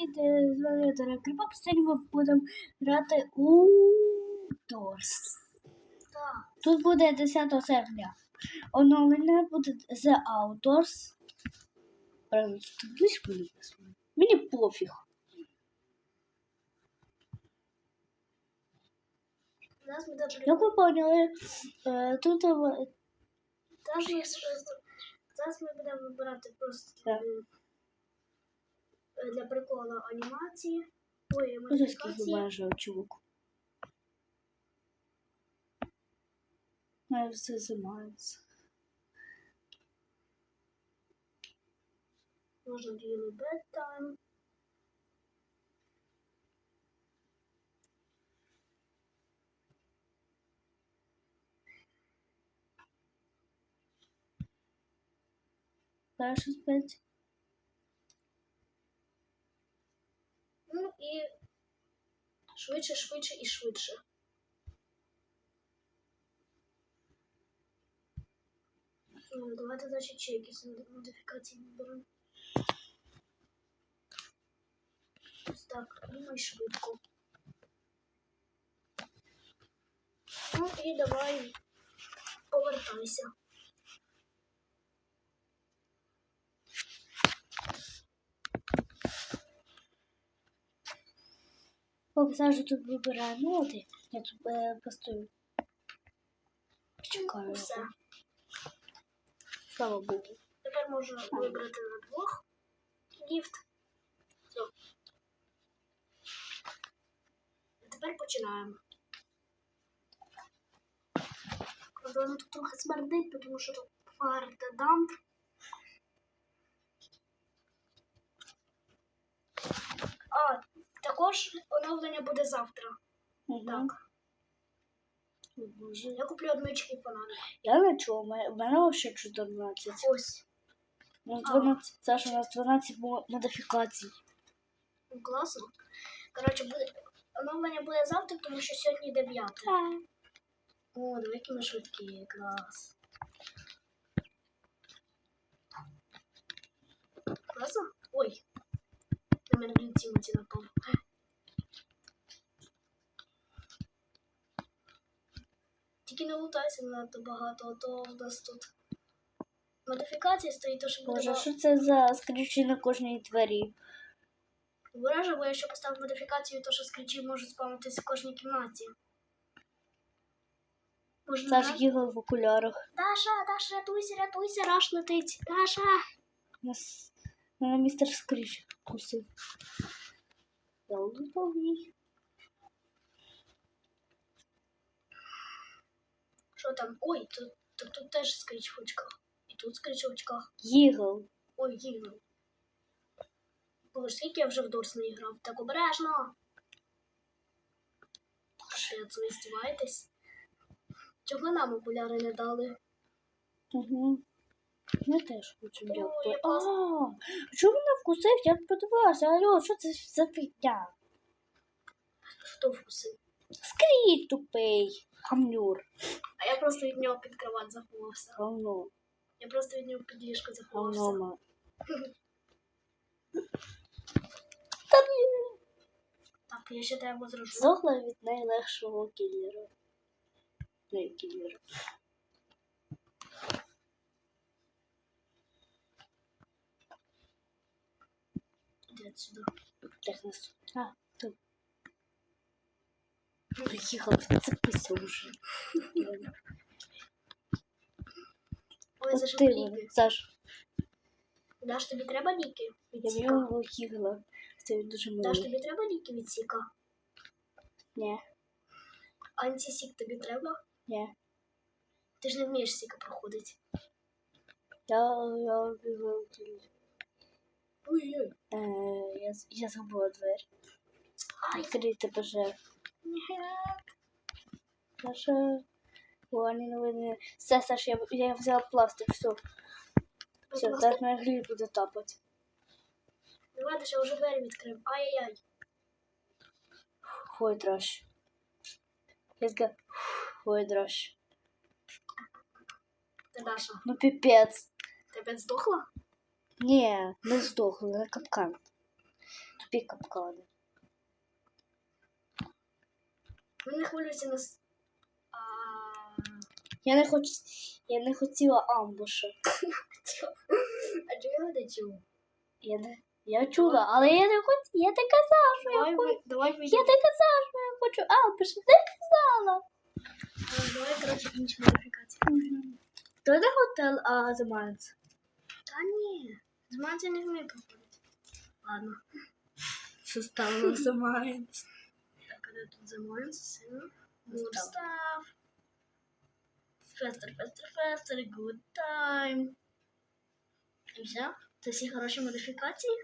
привіт! З вами Дора Кріпак. Сьогодні ми будемо грати у Дорс. Тут буде 10 серпня. Оновлення буде The Outdoors. Правильно, тут близько написано. Мені пофіг. Як ви поняли, е, тут е, Зараз ми, зараз ми будемо вибирати просто Так. Е, для приколу анімації. Ой, скільки модифікації. чувак. Ну, все займається. Можна daily bedtime. Перше спить. Ну і швидше, швидше і швидше. Ну, давайте значить ще якісь модифікації виберемо. Ось так, думай швидко. Ну і давай повертайся. Поки Саша тут вибирає ноти, я тут е, постою. Чекаю. Все. Слава Богу. Тепер можна вибрати на двох ліфт. Все. А тепер починаємо. Правда, воно тут трохи смердить, тому що тут фар та дамп. А, також оновлення буде завтра. Угу. Так. Боже. Я куплю однички фонарик. Я не чув, у мене- ще 14. Ось. У нас 12, Саша, у нас 12 мо- модифікацій. Ну, Класно. Коротше, буде... оновлення буде завтра, тому що сьогодні 9. О, диви, які ми швидкі, клас. Класно? Ой. Мене блін Тімоті напав. Тільки не лутайся надто багато, а то в нас тут модифікація стоїть, то що буде. Боже, що це за скрічі на кожній двері? Обережно, бо я ще поставив модифікацію, то що скрічі можуть спавнитися в кожній кімнаті. Можна Саша раз- їхав в окулярах. Даша, Даша, рятуйся, рятуйся, раш летить. Даша. Нас мене містер Скріч кусив. Я лутав їх. Що там? Ой, тут, тут, тут теж скріч в очках. І тут скріч в очках. Їгав. Ой, гігл. Боже, скільки я вже в Дорс не грав. Так обережно. Що це здіваєтесь? Чого нам окуляри не дали? Угу. Я теж хочу я А, а мене вкусив? Я подивилася. Алло, що це за фігня? Хто вкусив? Скріч тупий. Хамнюр. А я просто від нього під кровать заховався. Говно. Я просто від нього під ліжко Говно, заховався. Та блін. Так, я ще тебе возражу. Зогла від найлегшого кіллера. Не кіллера. Іди сюди. Так нас. А, тут. Приїхав, відцепися вже. Ой, От за що ти, ліки? Саш, Даш, тобі треба ліки від я в сіка? нього їхала. Це дуже Даш, милий. тобі треба ліки від сіка? Ні, Антисік тобі треба? ні. Ти ж не вмієш сіка проходити. Я, я бігаю кіллер. Ой-ой. Е, я, я забула двері. Відкрийте, боже. ні. Саша. Погані новини. Все, Саша, я, я взяла пластик, все. Все, зараз моя гліб буде тапати. Давай, ти ще вже двері відкрив. Ай-яй-яй. Фой, дрожь. Я сказала, фой, дрожь. Ти Даша, Ну, пипец. ти опять здохла? Не здохла, на капкан. Тупі капкани. Він не хвилюється на... Я не хочу. Я не хотіла амбуша. А чого ти чув? Я не. Я чула, але я не хотіла. Я не казала, що я Давай, хочу. ви- давай, Я вийдемо. не казала, що я хочу амбуша. Не казала. А, Давай, коротше, інші модифікації. То не готель, а займається. Та ні. З манця не вмію проходити. Ладно. Составно займається. Так, а де тут замовиться сильно? Устав. Устав. Фестер, фестер, фестер, good time. І все? Це всі хороші модифікації?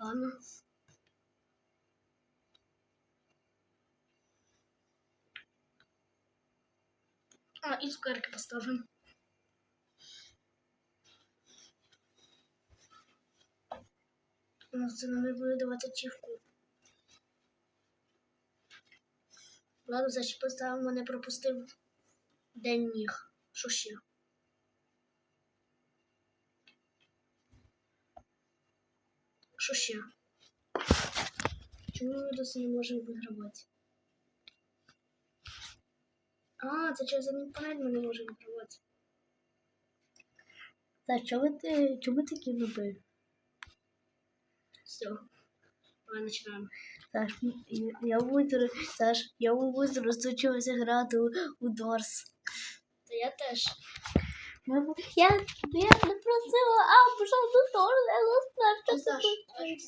Ладно. А, і цукерки поставимо. Ну, це нам буде давати чівку. Ладно, значить поставимо, не пропустив день ніг. Що ще? Що ще? Чому ми досі не можемо вигравати? А, це через панель ми не можемо вигравати. Та чому ти чому такі ноби? Все. Давай починаємо. Саш, я- я буду, Саш, я буду розучилася грати у, у Дорс. Та я теж. Ми, бу- я, я не просила амбуша до Дорс, але Ти Саш, Саш,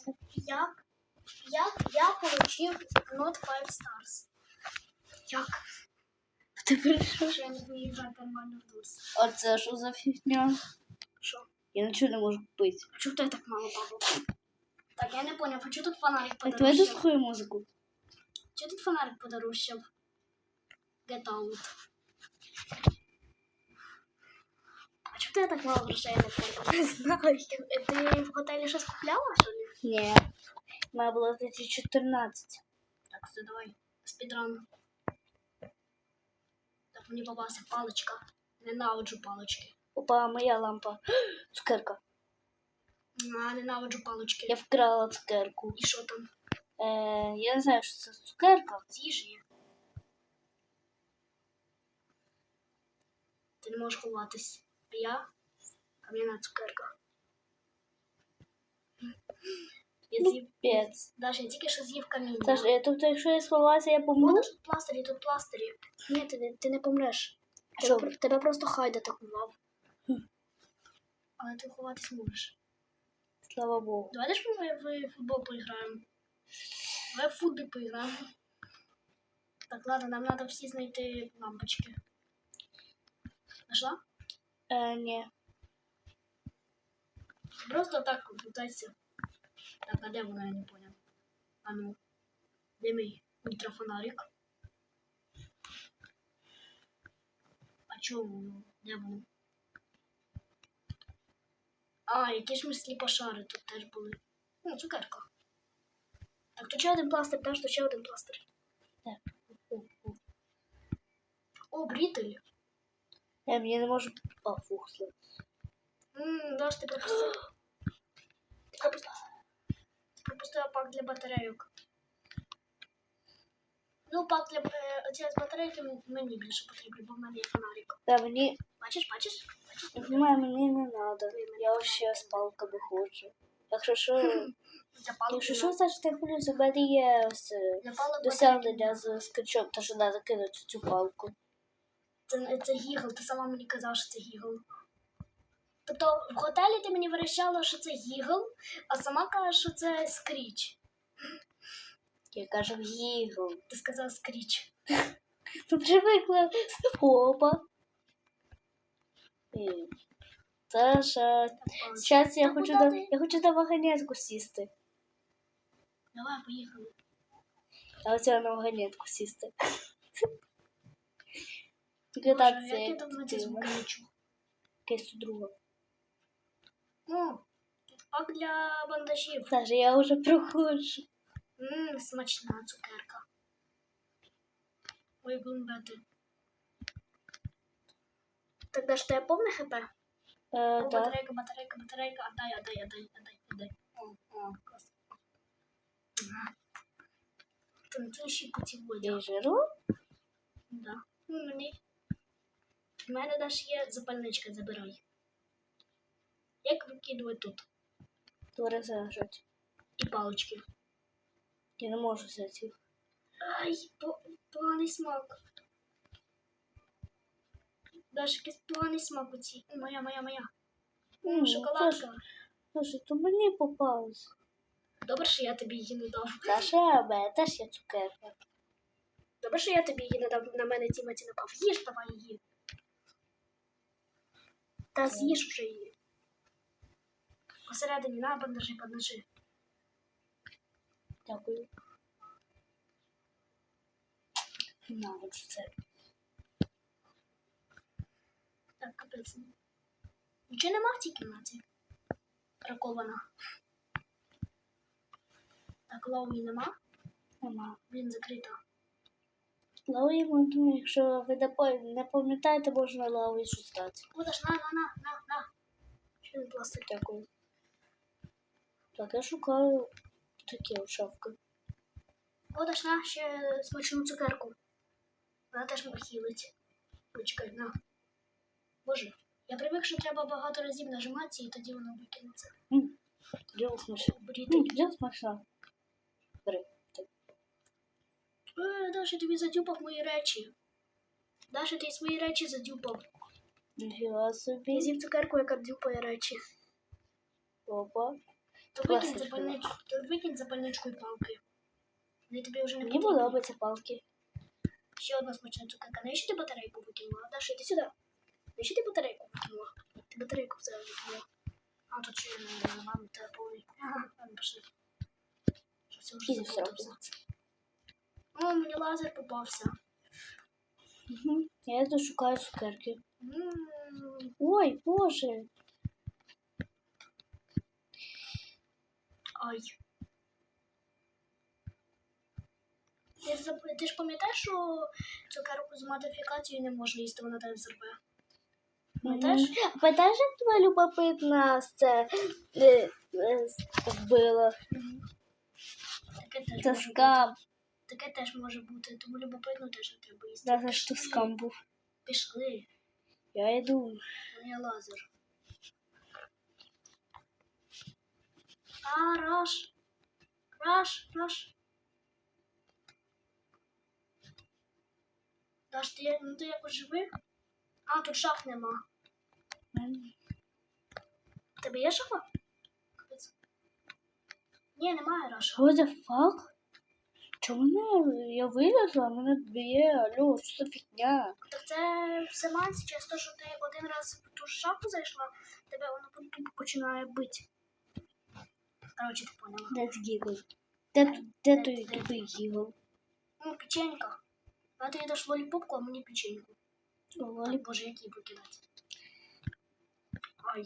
що Як? Як я получив Not 5 Stars? Як? Ти прийшов? Що я не вмію грати нормально в Дурс? А це що за фігня? Що? Я нічого не можу купити. А чого в тебе так мало бабок? Так, я не поняв, а чого тут фонарик Так, давай подорожчав? дослухаю музику. Чого тут фонарик подорожчав? Get out. А чого в тебе так мало грошей, я не поняв? Не знаю. Ти в готелі щось купляла, що ли? Ні. Має було 2014. Так, все, давай. Спідран. Мені попався паличка. Ненавиджу палички. Опа, моя лампа. Цукерка. А, ненавиджу палички. Я вкрала цукерку. І що там? Е, я не знаю, що це цукерка. З їжі. Ти не можеш ховатись. А я кам'яна цукерка. Я Ну, з'їв. Пець. Даша, я тільки що з'їв каміння. Саш, е, тобто, якщо я сховалася, я помру? Будеш тут пластирі, тут пластирі. Ні, ти, не- ти не помреш. Що? Тебе, тебе просто хайд атакував. Хм. Але ти ховатись можеш. Слава Богу. Давайте ж ми в футбол поіграємо. Давай в футбол поіграємо. Так, ладно, нам треба всі знайти лампочки. Нашла? Е, ні. Просто так крутайся. Так, а де вона, я не понял. А ну. Де мій ультрафонарик? А воно? Де воно? А, які ж ми сліпошари тут теж були. Ну, цукерка. Так, тут ще один пластир, теж тут ще один пластир. Так. О, о. О, брітель. Я мені не можу. О, фух, слава. Ммм, ти пропустив. Ти. Ти пропустила пак для батарейок. Ну, пак для е, оці з батарейки мені більше потрібно, бо в мене є фонарик. Та мені. Бачиш, бачиш? Бачиш? Я знаю, мені не треба. Я вообще з палками ходжу. Якщо що, якщо що, значить ти хвилюєш, у мене є ось е, досягнення з скричом, то що треба кинути цю палку. Це, це гігл, ти сама мені казала, що це гігл. Тобто в готелі ти мені верещала, що це гігл, а сама кажеш, що це скріч. Я кажу, гігл. Ти сказала скріч. Ну, привикла. Опа. Саша, зараз я хочу на, я хочу на вагонетку сісти. Давай, поїхали. А оця на вагонетку сісти. Боже, як я там. Якесь друге. О, пак для бандажів. Саша, я вже проходжу. Ммм, смачна цукерка. Ой, глумбети. Так де ж тебе повне хп? Е, О, да. батарейка, батарейка, батарейка. Отдай, отдай, отдай, отдай, отдай. О, о, клас. Ага. Ще кутіводя. І жиру? Да. Ну, мені. У мене теж є запальничка, забирай. Як викидувати тут? Твори зажать. І палички. Я не можу зайти. Ай, по- поганий смак. Даже якийсь поганий смак у цій. Моя, моя, моя. Ну, М, Шоколадка. Слушай, то мені попалось. Добре, що я тобі її не дав. Саша, бе, теж є цукерка. Добре, що я тобі її не дав, на мене Тімоті напав. Їж давай її. Та з'їж вже її. Посередині, на, подержи, подержи. Дякую. Ненавиджу це. Так, капець. Нічого нема в цій кімнаті. Бракована. Так, Лоуї нема. Нема. Блін, закрита. Лауї якщо ви не не пам'ятаєте, можна лауї щось дати. Будеш, на, на, на, на, на. Ще не пластик. Дякую. Так, я шукаю такі от шапки. Будеш, на, ще смачну цукерку. Вона теж хілить. Почекай, на. Боже, я привик, що треба багато разів нажимати, і тоді воно викинеться. Діло смачно. Діло смачно. Бери. Е, Даша, тобі задюпав мої речі. Даша, ти свої речі задюпав. Ніфіга Я собі. з'їв цукерку, яка дюпає речі. Опа. То викинь, Класичка. запальнич... то викинь запальничку і палки. Вони тобі вже не Мені потрібні. подобаються палки. Ще одна смачна цукерка. Навіщо ти батарейку викинула? Даша, йди сюди. Навіщо ти батарейку викинула? Ти батарейку взяла викинула. А, тут ще е, вам та повний. Ага, ладно, пішли. Що це вже Іди заплутався. О, мені лазер попався. Я тут шукаю цукерки. М, Ой, боже. Ай. Ти, ж ти ж пам'ятаєш, що цукерку з модифікацією не можна їсти, вона тебе взорве. Пам'ятаєш? Пам'ятаєш, як твоя любопитна це е, е, вбила? Таке теж, Це може бути. Таке теж може бути, тому любопитно теж не треба їсти. Да, ж то Пішли. скам був. Пішли, Я йду. у мене лазер. А, раш. Раш, раш. Даш, ти, ну ти якось живий? А, тут шаф нема. В Тебе є шафа? Капець. Ні, немає раша. What the fuck? Чому мене я вилізла, мене б'є, алло, що за фігня? Так це все манці через те, що ти один раз в ту ж шафу зайшла, тебе воно починає бити. Короче. Де гігл? Де, ту- де той тупий гігл? Ну, печенька. А ти даш лоліпопку, а мені печеньку. Лолі. Ой, боже, які викидати. Ай.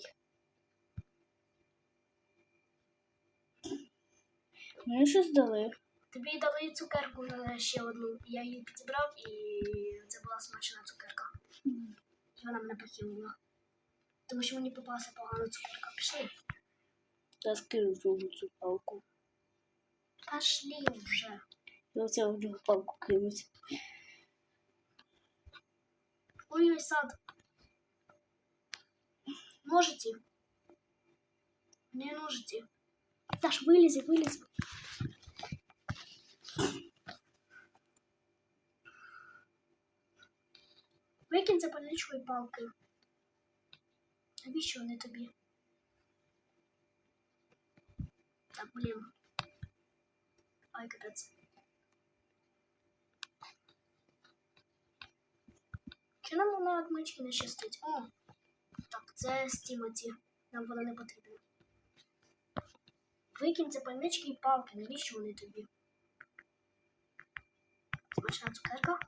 Мені щось дали. Тобі дали цукерку ще одну. Я її підібрав і це була смачна цукерка. І вона мене похилила. Тому що мені попалася погана цукерка. Пішли. Я скину другу цю палку. Пошли вже. Я оце в другу палку кинуть. Ой-ой, сад. Ножиці. Не ножиці. Даш, вилізи, вилізи. Викинь запальничку і палки. Навіщо вони тобі? Так, блін. Ай, капець. Чи нам на отмички не щастить? О! Так, це з Тімоті. Нам вона не потрібна. Викинь запальнички і палки, навіщо вони тобі? Смачна цукерка.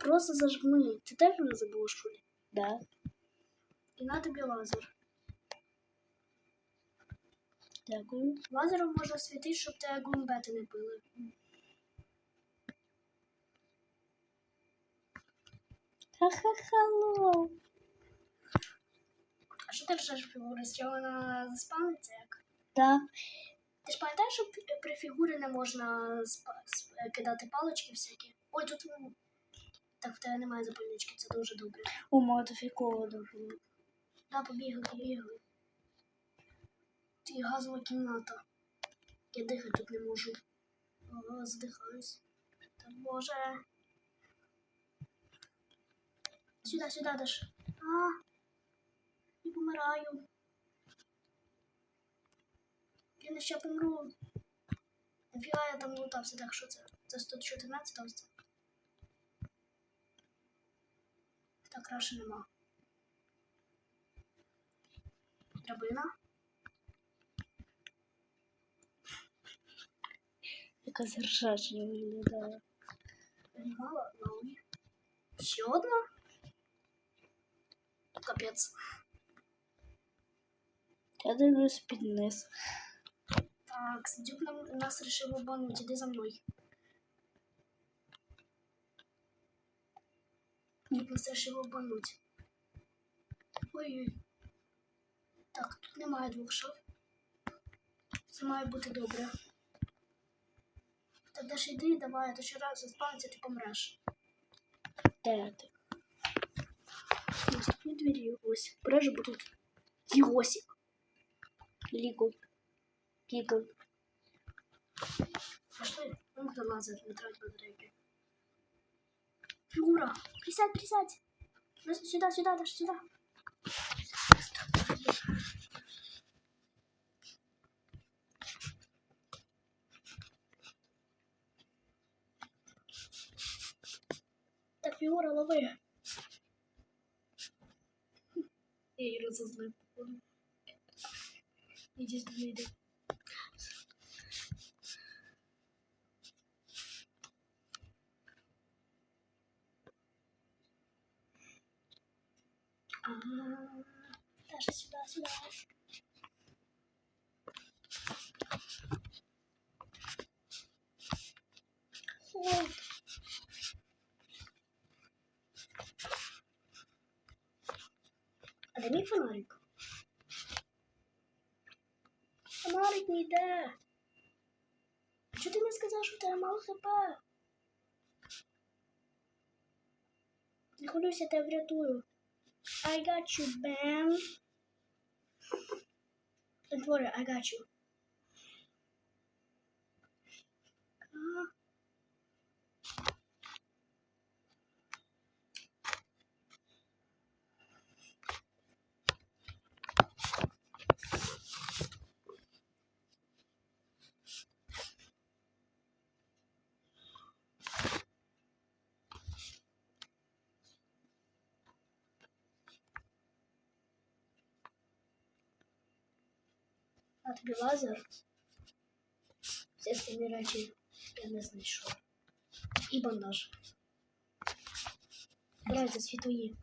Просто зажми. Ти теж не забула, що ли? Да. І на тобі лазер. Дякую. Лазером можна світити, щоб тебе гумбети не пили. Ха-ха-ха, лол. що ти ржеш фігури, з чого вона заспавниться як? Так. Ти ж пам'ятаєш, що при- фігурі не можна кидати палички всякі? Ой, тут так в тебе немає запальнички, це дуже добре. У модифіковано було. Да, побігли, побігли. Є газова кімната. Я дихати тут не можу. О, задихаюсь. Та боже. Сюди, сюди даш. А, я помираю. Я не ще помру. Нафіга я там лутався, так що це? Це 114 ось це. Так, краще нема. Драбина. Яка заржача виглядає. Мало, нові. Ще одна? Капець. Я дивлюсь під низ. Так, Сидюк нам, нас решив обмануть. Іди за мною. Дюк нас решив обмануть. Ой-ой. Так, тут немає двох шов. Це має бути добре. Так, Даша, йди, давай, а то ще раз заспавниться, ти помреш. Де ти? Наступні двері ось. Бережи, бо тут Йосик. Лігу. Гігл. Пошли, вимкни лазер, не трать батарейки. Фигура, присядь, присядь. Ну, Сюда, сюда, даже сюда. Фігура, лови. Я її розозлив, походу. Іди сюди, йди. Даже сюда, сюда. Не хвилюйся, я тебе врятую. I got you, Bam. Don't worry, I got you. А тобі лазер. Всі остальні речі я не знайшов. І бандаж. Збирайте світові.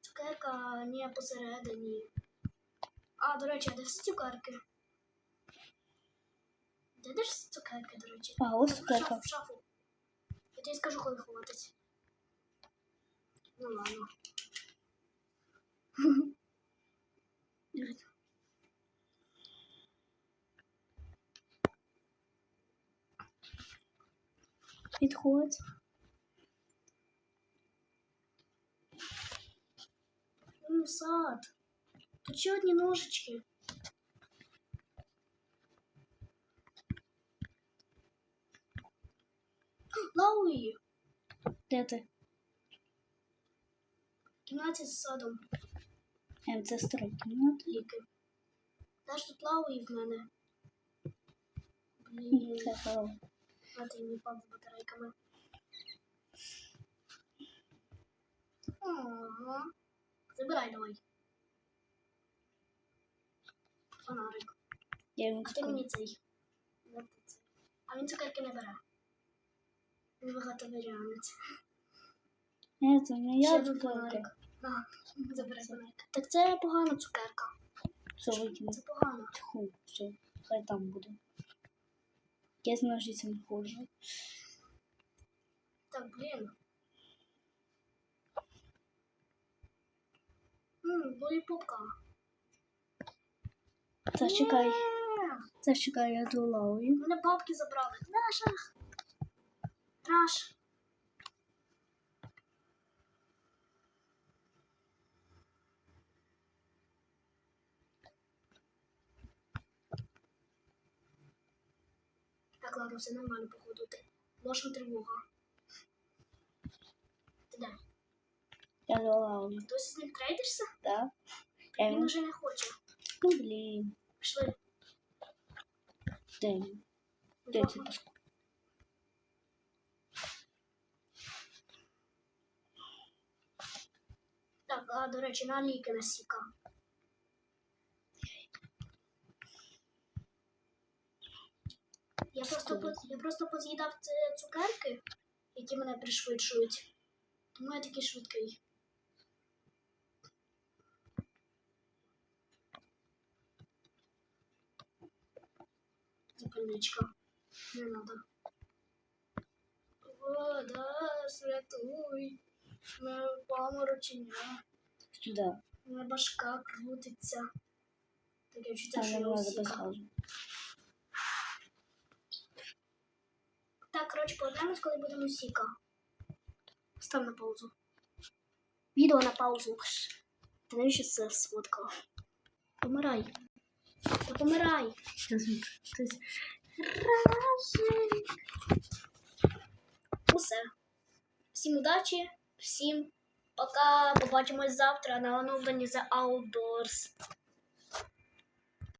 Цукерка не посередині. А, до речі, а де всі цукерки? Де де ж цукерки, до речі? А, ось В шафу, цукерка. в шафу. Я тобі скажу, коли ховатись. Ну ладно. Підходь. Ну, сад. Тут ще одні ножички. Лауї. Де ти? Кімнаті з садом. Ем, це стара кімната. Ліки. Знаєш, тут лауї в мене. Блін. Це хало. А ти мій пап з батарейками. Ага. Забирай давай. Фонарик. Я йому А ти мені цей. Не. А він цукерки не бере. Він багатоваріанець. Ні, це не я один цукерка. На, забирай фонарик. Так це погана цукерка. Все викину. Це погано. Тьху, все, хай там буде. Я з ножицями ходжу. Так, блін. Ммм, лоліпопка. Це чекай. Ні! Це чекай, я долаю. Мене бабки забрали. Наша. Траш. Так, ладно, все нормально, походу. Ти- Ложна тривога. Ти де? Я долаю. Досі з ним трейдишся? Так? Він йому... вже не хоче. Ну, блін. Пішли. Де? Де Вдвох. паску? Так, а до речі, на ліки на Я просто, я просто поз'їдав цукерки, які мене пришвидшують. Тому я такий швидкий. Запальничка. Не надо. Вода, святуй. Мене паморочення. Сюди. Моя башка крутиться. Що я треба Так, коротше, повернемось, коли будемо сіка. Став на паузу. Відео на паузу. Ти навіщо це сфоткав? Помирай. Та помирай. Ражик. Усе. Всім удачі, всім пока. Побачимось завтра на оновленні The Outdoors.